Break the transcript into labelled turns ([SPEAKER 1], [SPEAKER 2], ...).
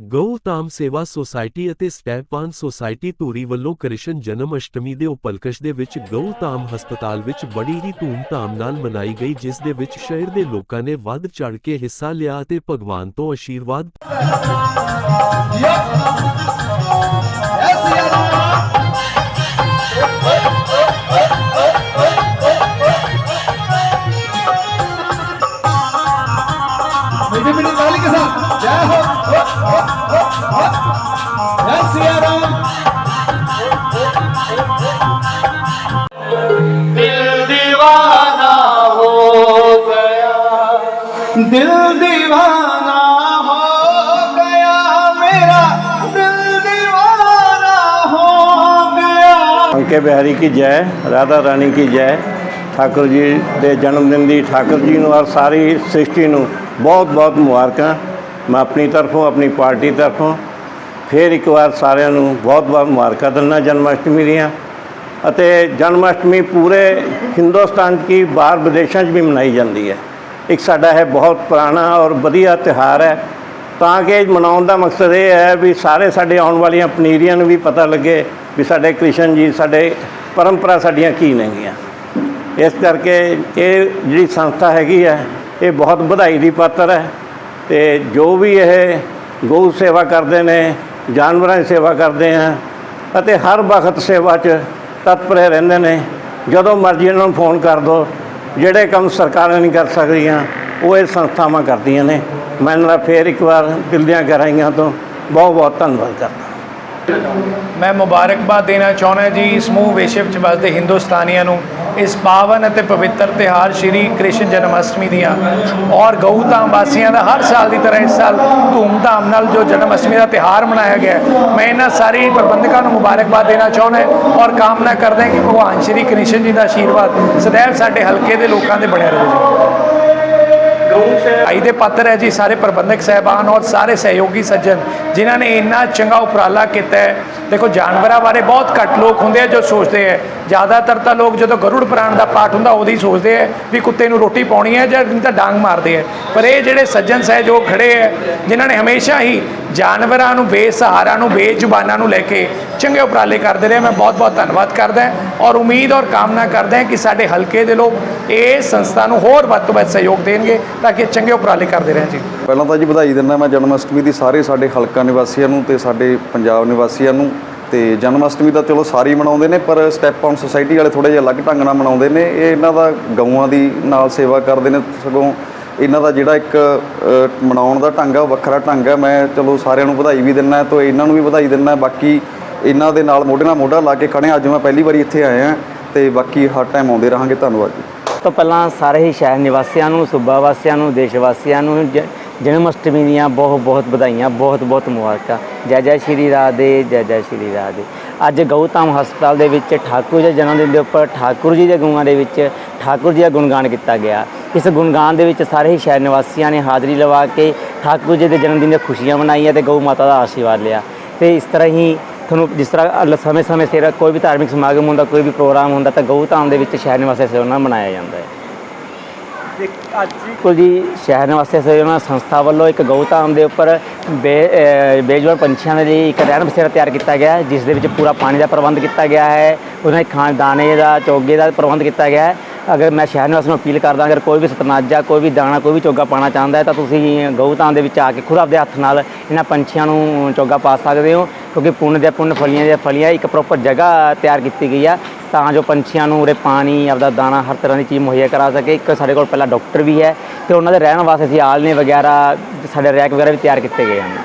[SPEAKER 1] ਗਊਤਾਮ ਸੇਵਾ ਸੁਸਾਇਟੀ ਅਤੇ ਸਟੈਪਾਨ ਸੁਸਾਇਟੀ ਧੂਰੀ ਵੱਲੋਂ ਕ੍ਰਿਸ਼ਨ ਜਨਮ ਅਸ਼ਟਮੀ ਦੇ ਉਪਲਕਸ਼ ਦੇ ਵਿੱਚ ਗਊਤਾਮ ਹਸਪਤਾਲ ਵਿੱਚ ਬੜੀ ਹੀ ਧੂਮ-ਧਾਮ ਨਾਲ ਮਨਾਈ ਗਈ, ਜਿਸ ਦੇ ਵਿੱਚ ਸ਼ਹਿਰ ਦੇ ਲੋਕਾਂ ਨੇ ਵੱਧ ਚੜ ਕੇ ਹਿੱਸਾ ਲਿਆ ਅਤੇ ਭਗਵਾਨ ਤੋਂ ਆਸ਼ੀਰਵਾਦ
[SPEAKER 2] ਜੈ ਬਿਹਾਰੀ ਕੀ ਜੈ, ਰਾਧਾ ਰਾਣੀ ਕੀ ਜੈ। ਠਾਕੁਰ ਜੀ ਦੇ ਜਨਮ ਦਿਨ ਦੀ ਠਾਕੁਰ ਜੀ ਨੂੰ ਔਰ ਸਾਰੀ ਸ੍ਰਿਸ਼ਟੀ ਨੂੰ ਬਹੁਤ ਬਹੁਤ ਮੁਬਾਰਕਾਂ। ਮੈਂ ਆਪਣੀ ਤਰਫੋਂ, ਆਪਣੀ ਪਾਰਟੀ ਤਰਫੋਂ ਫਿਰ ਇੱਕ ਵਾਰ ਸਾਰਿਆਂ ਨੂੰ ਬਹੁਤ ਬਹੁਤ ਮੁਬਾਰਕਾਂ ਦਿੰਦਾ ਜਨਮ ਅਸ਼ਟਮੀ ਦੀਆਂ। ਅਤੇ ਜਨਮ ਅਸ਼ਟਮੀ ਪੂਰੇ ਹਿੰਦੁਸਤਾਨ 'ਚ ਕੀ ਬਾਹਰ ਵਿਦੇਸ਼ਾਂ 'ਚ ਵੀ ਮਨਾਈ ਜਾਂਦੀ ਹੈ। ਇੱਕ ਸਾਡਾ ਹੈ ਬਹੁਤ ਪੁਰਾਣਾ ਔਰ ਵਧੀਆ ਤਿਉਹਾਰ ਹੈ। ਤਾਂ ਕਿ ਮਨਾਉਣ ਦਾ ਮਕਸਦ ਇਹ ਹੈ ਵੀ ਸਾਰੇ ਸਾਡੇ ਆਉਣ ਵਾਲੀਆਂ ਪਨੀਰੀਆਂ ਨੂੰ ਵੀ ਪਤਾ ਲੱਗੇ ਵੀ ਸਾਡੇ ਕ੍ਰਿਸ਼ਨ ਜੀ, ਸਾਡੇ ਪਰੰਪਰਾ ਸਾਡੀਆਂ ਕੀ ਨੇਗੀਆਂ। ਇਸ ਕਰਕੇ ਇਹ ਜਿਹੜੀ ਸੰਸਥਾ ਹੈਗੀ ਹੈ, ਇਹ ਬਹੁਤ ਵਧਾਈ ਦੀ ਪਾਤਰ ਹੈ। ਤੇ ਜੋ ਵੀ ਇਹ ਗਊ ਸੇਵਾ ਕਰਦੇ ਨੇ, ਜਾਨਵਰਾਂ ਦੀ ਸੇਵਾ ਕਰਦੇ ਆ, ਅਤੇ ਹਰ ਵਕਤ ਸੇਵਾ 'ਚ ਤਤਪਰ ਰਹਿੰਦੇ ਨੇ, ਜਦੋਂ ਮਰਜ਼ੀ ਇਹਨਾਂ ਨੂੰ ਫੋਨ ਕਰ ਦਿਓ ਜਿਹੜੇ ਕੰਮ ਸਰਕਾਰਾਂ ਨਹੀਂ ਕਰ ਸਕਦੀਆਂ, ਉਹ ਇਹ ਸੰਸਥਾਵਾਂ ਕਰਦੀਆਂ ਨੇ। ਮੈਂ ਇਹਨਾਂ ਦਾ ਫੇਰ ਇੱਕ ਵਾਰ ਦਿਲ ਦੀਆਂ ਗਹਿਰਾਈਆਂ ਤੋਂ ਬਹੁਤ ਬਹੁਤ ਧੰਨਵਾਦ ਕਰਦਾ।
[SPEAKER 3] ਮੈਂ ਮੁਬਾਰਕਬਾਦ ਦੇਣਾ ਚਾਹੁੰਦਾ ਜੀ ਸਮੂਹ ਵਿਸ਼ਵ ਚ ਵਸਦੇ ਹਿੰਦੁਸਤਾਨੀਆਂ ਨੂੰ, ਇਸ ਪਾਵਨ ਅਤੇ ਪਵਿੱਤਰ ਤਿਉਹਾਰ ਸ਼੍ਰੀ ਕ੍ਰਿਸ਼ਨ ਜਨਮ ਅਸ਼ਟਮੀ ਦੀਆਂ। ਔਰ ਗਊਧਾਮ ਵਾਸੀਆਂ ਦਾ ਹਰ ਸਾਲ ਦੀ ਤਰ੍ਹਾਂ ਇਸ ਸਾਲ ਧੂਮਧਾਮ ਨਾਲ ਜੋ ਜਨਮ ਅਸ਼ਟਮੀ ਦਾ ਤਿਉਹਾਰ ਮਨਾਇਆ ਗਿਆ ਮੈਂ ਇਹਨਾਂ ਸਾਰੇ ਪ੍ਰਬੰਧਕਾਂ ਨੂੰ ਮੁਬਾਰਕਬਾਦ ਦੇਣਾ ਚਾਹੁੰਦਾ ਔਰ ਕਾਮਨਾ ਕਰਦਾ ਕਿ ਭਗਵਾਨ ਸ਼੍ਰੀ ਕ੍ਰਿਸ਼ਨ ਜੀ ਦਾ ਆਸ਼ੀਰਵਾਦ ਸदैव ਸਾਡੇ ਹਲਕੇ ਦੇ ਲੋਕਾਂ ਦੇ ਬਣਿਆ ਰਹੇ। ਜੀ ਆਈ ਦੇ ਪਾਤਰ ਹੈ ਜੀ, ਸਾਰੇ ਪ੍ਰਬੰਧਕ ਸਹਿਬਾਨ ਔਰ ਸਾਰੇ ਸਹਿਯੋਗੀ ਸੱਜਣ, ਜਿਨ੍ਹਾਂ ਨੇ ਇੰਨਾ ਚੰਗਾ ਉਪਰਾਲਾ ਕੀਤਾ ਹੈ। ਦੇਖੋ, ਜਾਨਵਰਾਂ ਬਾਰੇ ਬਹੁਤ ਘੱਟ ਲੋਕ ਹੁੰਦੇ ਆ ਜੋ ਸੋਚਦੇ ਹੈ ਜ਼ਿਆਦਾਤਰ ਤਾਂ ਲੋਕ ਜਦੋਂ ਗਰੁੜ ਪੁਰਾਣ ਦਾ ਪਾਠ ਹੁੰਦਾ ਉਦੋਂ ਹੀ ਸੋਚਦੇ ਹੈ ਵੀ ਕੁੱਤੇ ਨੂੰ ਰੋਟੀ ਪਾਉਣੀ ਹੈ ਜਾਂ ਤਾਂ ਡਾਂਗ ਮਾਰਦੇ ਹੈ ਪਰ ਇਹ ਜਿਹੜੇ ਸੱਜਣ ਸਹਿਯੋਗ ਖੜੇ ਹੈ ਜਿਨ੍ਹਾਂ ਨੇ ਹਮੇਸ਼ਾ ਹੀ ਜਾਨਵਰਾਂ ਨੂੰ ਬੇਸਹਾਰਾ ਨੂੰ ਬੇਜ਼ੁਬਾਨਾਂ ਨੂੰ ਲੈ ਕੇ ਚੰਗੇ ਉਪਰਾਲੇ ਕਰਦੇ ਰਹੇ। ਮੈਂ ਬਹੁਤ ਬਹੁਤ ਧੰਨਵਾਦ ਕਰਦਾ ਔਰ ਉਮੀਦ ਔਰ ਕਾਮਨਾ ਕਰਦਾ ਕਿ ਸਾਡੇ ਹਲਕੇ ਦੇ ਲੋਕ ਇਹ ਸੰਸਥਾ ਨੂੰ ਹੋਰ ਵੱਧ ਤੋਂ ਵੱਧ ਸਹਿਯੋਗ ਦੇਣਗੇ ਤਾਂ ਕਿ ਇਹ ਚੰਗੇ ਉਪਰਾਲੇ ਕਰਦੇ ਰਹਿਣ ਜੀ।
[SPEAKER 4] ਪਹਿਲਾਂ ਤਾਂ ਜੀ ਵਧਾਈ ਦਿੰਦਾ ਮੈਂ ਜਨਮ ਅਸ਼ਟਮੀ ਦੀ ਸਾਰੇ ਸਾਡੇ ਹਲਕਾ ਨਿਵਾਸੀਆਂ ਨੂੰ ਤੇ ਸਾਡੇ ਪੰਜਾਬ ਨਿਵਾਸੀਆਂ ਨੂੰ ਤੇ ਜਨਮ ਅਸ਼ਟਮੀ ਤਾਂ ਚਲੋ ਸਾਰੀ ਮਨਾਉਂਦੇ ਨੇ, ਪਰ ਸਟੈਪ ਆਨ ਸੋਸਾਇਟੀ ਵਾਲੇ ਥੋੜੇ ਜਿਹਾ ਅਲੱਗ ਢੰਗ ਨਾਲ ਮਨਾਉਂਦੇ ਨੇ। ਇਹ ਇਹਨਾਂ ਦਾ ਗਊਆਂ ਦੀ ਨਾਲ ਸੇਵਾ ਕਰਦੇ ਨੇ, ਸਗੋਂ ਇਹਨਾਂ ਦਾ ਜਿਹੜਾ ਇੱਕ ਮਨਾਉਣ ਦਾ ਢੰਗ ਆ ਉਹ ਵੱਖਰਾ ਢੰਗ ਆ, ਮੈਂ ਚਲੋ ਸਾਰਿਆਂ ਨੂੰ ਵਧਾਈ ਵੀ ਦਿੰਦਾ ਤੇ ਇਹਨਾਂ ਨੂੰ ਵੀ ਵਧਾਈ ਦਿੰਦਾ ਬਾਕੀ ਇਹਨਾਂ ਦੇ ਨਾਲ ਮੋਢੇ ਨਾਲ ਮੋਢਾ ਲਾ ਕੇ ਖੜੇ ਅੱਜ ਮੈਂ ਪਹਿਲੀ ਵਾਰੀ ਇੱਥੇ ਆਇਆ, ਤੇ ਬਾਕੀ ਹਰ ਟਾਈਮ ਆਉਂਦੇ ਰਹਾਂਗੇ, ਧੰਨਵਾਦ ਜੀ।
[SPEAKER 5] ਤੋਂ ਪਹਿਲਾਂ ਸਾਰੇ ਹੀ ਸ਼ਹਿਰ ਨਿਵਾਸੀਆਂ ਨੂੰ, ਸੂਬਾ ਵਾਸੀਆਂ ਨੂੰ, ਦੇਸ਼ ਵਾਸੀਆਂ ਨੂੰ, ਜ- ਜਨਮ ਅਸ਼ਟਮੀ ਦੀਆਂ ਬਹੁਤ ਬਹੁਤ ਵਧਾਈਆਂ, ਬਹੁਤ ਬਹੁਤ ਮੁਬਾਰਕਾਂ। ਜੈ ਜੈ ਸ਼੍ਰੀ ਰਾਧੇ, ਜੈ ਜੈ ਸ਼੍ਰੀ ਰਾਧੇ। ਅੱਜ ਗਊਤਾਮ ਹਸਪਤਾਲ ਦੇ ਵਿੱਚ ਠਾਕੁਰ ਜੀ ਜਨਮ ਦਿਨ ਦੇ ਉੱਪਰ ਠਾਕੁਰ ਜੀ ਦੇ ਗੁਣਾਂ ਦੇ ਵਿੱਚ ਠਾਕੁਰ ਜੀ ਦਾ ਗੁਣਗਾਨ ਕੀਤਾ ਗਿਆ। ਇਸ ਗੁਣਗਾਨ ਦੇ ਵਿੱਚ ਸਾਰੇ ਹੀ ਸ਼ਹਿਰ ਨਿਵਾਸੀਆਂ ਨੇ ਹਾਜ਼ਰੀ ਲਵਾ ਕੇ ਠਾਕੁਰ ਜੀ ਦੇ ਜਨਮ ਦਿਨ ਦੀਆਂ ਖੁਸ਼ੀਆਂ ਮਨਾਈਆਂ ਤੇ ਗਊ ਮਾਤਾ ਦਾ ਆਸ਼ੀਰਵਾਦ ਲਿਆ। ਤੇ ਇਸ ਤਰ੍ਹਾਂ ਹੀ ਤੁਹਾਨੂੰ ਜਿਸ ਤਰ੍ਹਾਂ ਸਮੇਂ ਸਮੇਂ ਸਿਰ ਕੋਈ ਵੀ ਧਾਰਮਿਕ ਸਮਾਗਮ ਹੁੰਦਾ ਕੋਈ ਵੀ ਪ੍ਰੋਗਰਾਮ ਹੁੰਦਾ ਤਾਂ ਗਊਧਾਮ ਦੇ ਵਿੱਚ ਸ਼ਹਿਰ ਨਿਵਾਸੀਆਂ ਸੇ ਉਹਨਾਂ ਮਨਾਇਆ ਜਾਂਦਾ ਹੈ। ਬਿਲਕੁਲ ਜੀ ਸ਼ਹਿਰ ਨਿਵਾਸੀਆਂ ਸੇ ਉਹਨਾਂ ਸੰਸਥਾ ਵੱਲੋਂ ਇੱਕ ਗਊਧਾਮ ਦੇ ਉੱਪਰ ਬੇ ਅਹ ਬੇਜਵਾਨ ਪੰਛੀਆਂ ਦੇ ਲਈ ਇੱਕ ਰਹਿਣ ਬਸੇਰਾ ਤਿਆਰ ਕੀਤਾ ਗਿਆ ਹੈ ਜਿਸ ਦੇ ਵਿੱਚ ਪੂਰਾ ਪਾਣੀ ਦਾ ਪ੍ਰਬੰਧ ਕੀਤਾ ਗਿਆ ਹੈ ਉਹਨਾਂ ਦੇ ਖਾਣ ਦਾਣੇ ਦਾ ਚੋਗੇ ਦਾ ਪ੍ਰਬੰਧ ਕੀਤਾ ਗਿਆ ਹੈ। ਅਗਰ ਮੈਂ ਸ਼ਹਿਰ ਨਿਵਾਸੀਆਂ ਨੂੰ ਅਪੀਲ ਕਰਦਾ, ਅਗਰ ਕੋਈ ਵੀ ਸਤਨਾਜਾ, ਕੋਈ ਵੀ ਦਾਣਾ, ਕੋਈ ਵੀ ਚੋਗਾ ਪਾਣਾ ਚਾਹੁੰਦਾ ਹੈ, ਤਾਂ ਤੁਸੀਂ ਗਊਤਾਂ ਦੇ ਵਿੱਚ ਆ ਕੇ ਖੁਦ ਆਪਦੇ ਹੱਥ ਨਾਲ ਇਹਨਾਂ ਪੰਛੀਆਂ ਨੂੰ ਚੋਗਾ ਪਾ ਸਕਦੇ ਹੋ, ਕਿਉਂਕਿ ਪੁੰਨ ਦੇ ਪੁੰਨ ਫਲੀਆਂ ਦੀਆਂ ਫਲੀਆਂ ਇੱਕ ਪ੍ਰੋਪਰ ਜਗ੍ਹਾ ਤਿਆਰ ਕੀਤੀ ਗਈ ਆ, ਤਾਂ ਜੋ ਪੰਛੀਆਂ ਨੂੰ ਉਰੇ ਪਾਣੀ, ਆਪਦਾ ਦਾਣਾ, ਹਰ ਤਰ੍ਹਾਂ ਦੀ ਚੀਜ਼ ਮੁਹੱਈਆ ਕਰਾ ਸਕੇ। ਇੱਕ ਸਾਡੇ ਕੋਲ ਪਹਿਲਾਂ ਡਾਕਟਰ ਵੀ ਹੈ ਤੇ ਉਹਨਾਂ ਦੇ ਰਹਿਣ ਵਾਸਤੇ ਅਸੀਂ ਆਲਣੇ ਵਗੈਰਾ, ਸਾਡੇ ਰੈਕ ਵਗੈਰਾ ਵੀ ਤਿਆਰ ਕੀਤੇ ਗਏ ਹਨ।